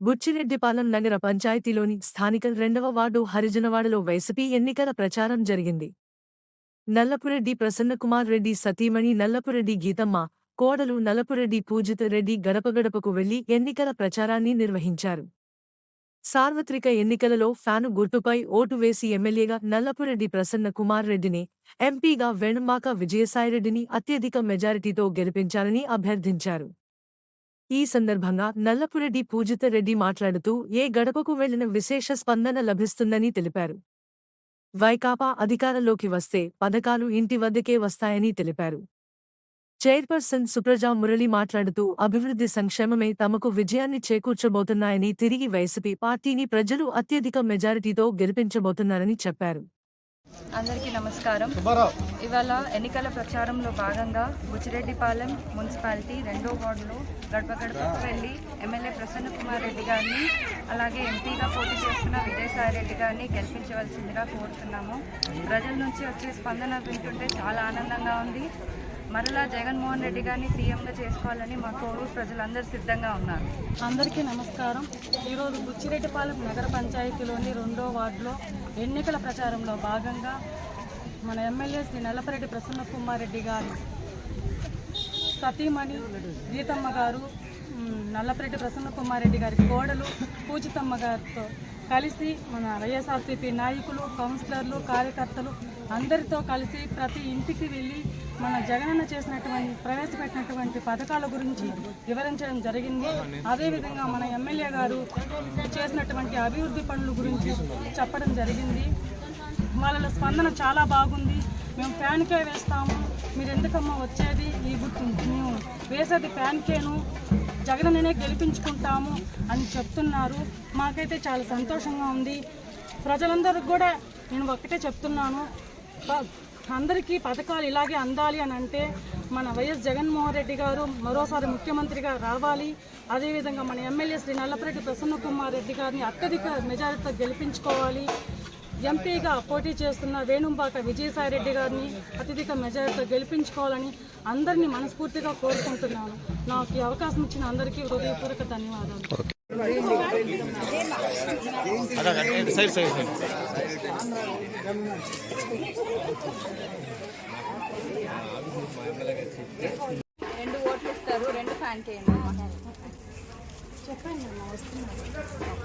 బుచ్చిరెడ్డిపాలెం నగర పంచాయతీలోని స్థానిక రెండవ వార్డు హరిజనవాడలో వైసీపీ ఎన్నికల ప్రచారం జరిగింది. నల్లపురెడ్డి ప్రసన్నకుమార్ రెడ్డి సతీమణి నల్లపురెడ్డి గీతమ్మ కోడలు నల్లపురెడ్డి పూజిత రెడ్డి గడపగడపకు వెళ్ళి ఎన్నికల ప్రచారాన్ని నిర్వహించారు. సార్వత్రిక ఎన్నికలలో ఫ్యాను గుర్తుపై ఓటు వేసి ఎమ్మెల్యేగా నల్లపురెడ్డి ప్రసన్న కుమార్ రెడ్డిని ఎంపీగా వేణుమాక విజయసాయిరెడ్డిని అత్యధిక మెజారిటీతో గెలిపించాలని అభ్యర్థించారు. ఈ సందర్భంగా నల్లపురెడ్డి పూజిత రెడ్డి మాట్లాడుతూ ఏ గడపకు వెళ్ళిన విశేష స్పందన లభిస్తుందని తెలిపారు. వైకాపా అధికారంలోకి వస్తే పథకాలు ఇంటి వద్దకే వస్తాయని తెలిపారు. చైర్పర్సన్ సుప్రజా మురళి మాట్లాడుతూ అభివృద్ధి సంక్షేమమే తమకు విజయాన్ని చేకూర్చబోతున్నాయని తిరిగి వైసీపీ పార్టీని ప్రజలు అత్యధిక మెజారిటీతో గెలిపించబోతున్నారని చెప్పారు. అందరికీ నమస్కారం. ఇవాళ ఎన్నికల ప్రచారంలో భాగంగా బుచ్చిరెడ్డిపాలెం మున్సిపాలిటీ రెండో వార్డులో గడప గడపకు వెళ్ళి ఎమ్మెల్యే ప్రసన్న కుమార్ రెడ్డి గారిని అలాగే ఎంపీగా పోటీ చేస్తున్న విజయసాయి రెడ్డి గారిని గెలిపించవలసిందిగా కోరుతున్నాము. ప్రజల నుంచి వచ్చే స్పందన వింటుంటే చాలా ఆనందంగా ఉంది. మరలా జగన్మోహన్ రెడ్డి గారిని సీఎంగా చేసుకోవాలని మా కోరు ప్రజలందరూ సిద్ధంగా ఉన్నారు. అందరికీ నమస్కారం. ఈరోజు బుచ్చిరెడ్డిపాలెం నగర పంచాయతీలోని రెండో వార్డులో ఎన్నికల ప్రచారంలో భాగంగా మన ఎమ్మెల్యే శ్రీ నల్లపరెడ్డి ప్రసన్న కుమార్ రెడ్డి గారు సతీమణి గీతమ్మ గారు నల్లపరెడ్డి ప్రసన్న కుమార్ రెడ్డి గారి కోడలు పూజితమ్మ గారితో కలిసి మన వైఎస్ఆర్సీపీ నాయకులు కౌన్సిలర్లు కార్యకర్తలు అందరితో కలిసి ప్రతి ఇంటికి వెళ్ళి మన జగనన్న చేసినటువంటి ప్రవేశపెట్టినటువంటి పథకాల గురించి వివరించడం జరిగింది. అదేవిధంగా మన ఎమ్మెల్యే గారు చేసినటువంటి అభివృద్ధి పనుల గురించి చెప్పడం జరిగింది. వాళ్ళ స్పందన చాలా బాగుంది. మేము ఫ్యాన్కే వేస్తాము. మీరు ఎందుకమ్మా వచ్చేది? ఈ గుర్తు మేము వేసేది ఫ్యాన్కేను జగనన్ననే గెలిపించుకుంటాము అని చెప్తున్నారు. మాకైతే చాలా సంతోషంగా ఉంది. ప్రజలందరికీ కూడా నేను ఒక్కటే చెప్తున్నాను. అందరికీ పథకాలు ఇలాగే అందాలి అని అంటే మన వైఎస్ జగన్మోహన్ రెడ్డి గారు మరోసారి ముఖ్యమంత్రిగా రావాలి. అదేవిధంగా మన ఎమ్మెల్యే శ్రీ నల్లపరెడ్డి ప్రసన్న కుమార్ రెడ్డి గారిని అత్యధిక మెజారిటీతో గెలిపించుకోవాలి. ఎంపీగా పోటీ చేస్తున్న వేణుంబాక విజయసాయి రెడ్డి గారిని అత్యధిక మెజారిటీతో గెలిపించుకోవాలని అందరినీ మనస్ఫూర్తిగా కోరుకుంటున్నాను. నాకు ఈ అవకాశం ఇచ్చిన అందరికీ హృదయపూర్వక ధన్యవాదాలు. రెండు ఓట్లు ఇస్తారు రెండు ఫ్యాన్ చెప్పండి అమ్మా, వస్తున్నారు ఫ్యాన్